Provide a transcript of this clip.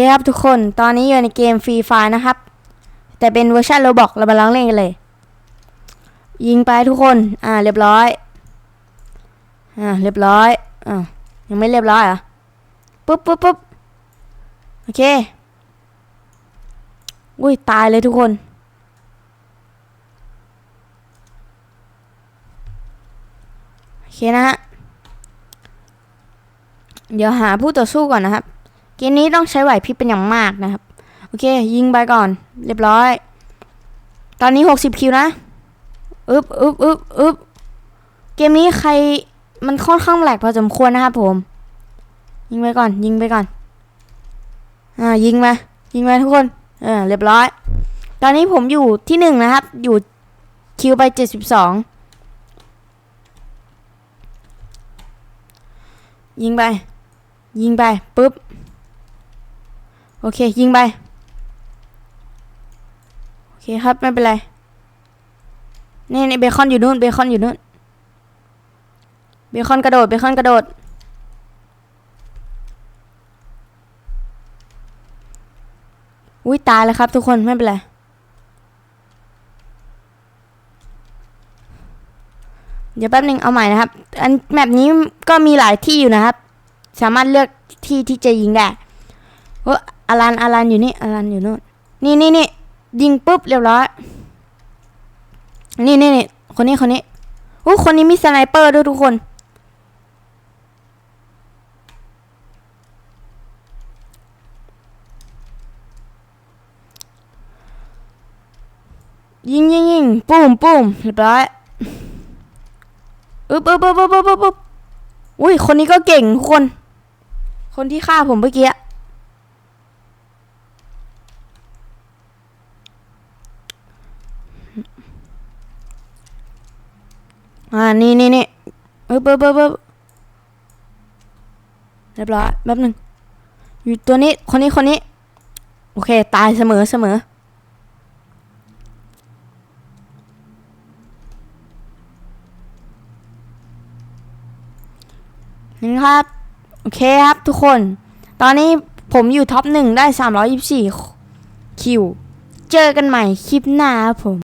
คครับทุกคน ตอนนี้อยู่ในเกมฟรีไฟนะครับ แต่เป็นเวอร์ชันโรบอกเรามาลองเล่นกันเลย ยิงไปทุกคน อ่า เรียบร้อย อ่า เรียบร้อย อ่า ยังไม่เรียบร้อยอะปุ๊บปุ๊บปุ๊บโอเค อุ้ย ตายเลยทุกคน โอเคนะฮะ เดี๋ยวหาผู้ต่อสู้ก่อนนะครับ เกมนี้ต้องใช้ไหวพริบเป็นอย่างมากนะครับ โอเค ยิงไปก่อน เรียบร้อย ตอนนี้ 60 คิวนะอึบอึบอึบอึบเกมนี้ใครมันค่อนข้างแหลกพอสมควรนะครับผม ยิงไปก่อน ยิงไปก่อน อ่า ยิงมา ยิงมาทุกคน เออ เรียบร้อย ตอนนี้ผมอยู่ที่หนึ่งนะครับ อยู่คิวไป72ยิงไป ยิงไป ปุ๊บ โอเค ยิงไป โอเคครับ ไม่เป็นไร นี่นี่เบคอนอยู่นู่น เบคอนอยู่นู่น เบคอนกระโดด เบคอนกระโดด อุ้ยตายแล้วครับ ทุกคน ไม่เป็นไรเดี๋ยวแป๊บหนึ่งเอาใหม่นะครับ อันแมปนี้ก็มีหลายที่อยู่นะครับ สามารถเลือกที่ที่จะยิงได้ อารันอารันอยู่นี่อารันอยู่นู่นนี่นี่นี่ยิงปุ๊บเรียบร้อย นี่นี่นี่คนนี้คนนี้โอ้คนนี้มีสไนเปอร์ด้วยทุกคน ยิงยิงยิงปุ้มปุ้มเรียบร้อยอึ๊บอึ๊บอึ๊บอึ๊บอึ๊บอึ๊บอึ๊บอุ้ยคนนี้ก็เก่งทุกคน คนที่ฆ่าผมเมื่อกี้ อ่านี่นี่นี่เอ๊บอ๊บเอ๊บเอ๊บเรียบร้อยแป๊บหนึ่งอยู่ตัวนี้คนนี้คนนี้ โอเค ตายเสมอเสมอนะครับ โอเคครับทุกคน ตอนนี้ผมอยู่ท็อปหนึ่งได้ 324 คิว เจอกันใหม่คลิปหน้าครับผม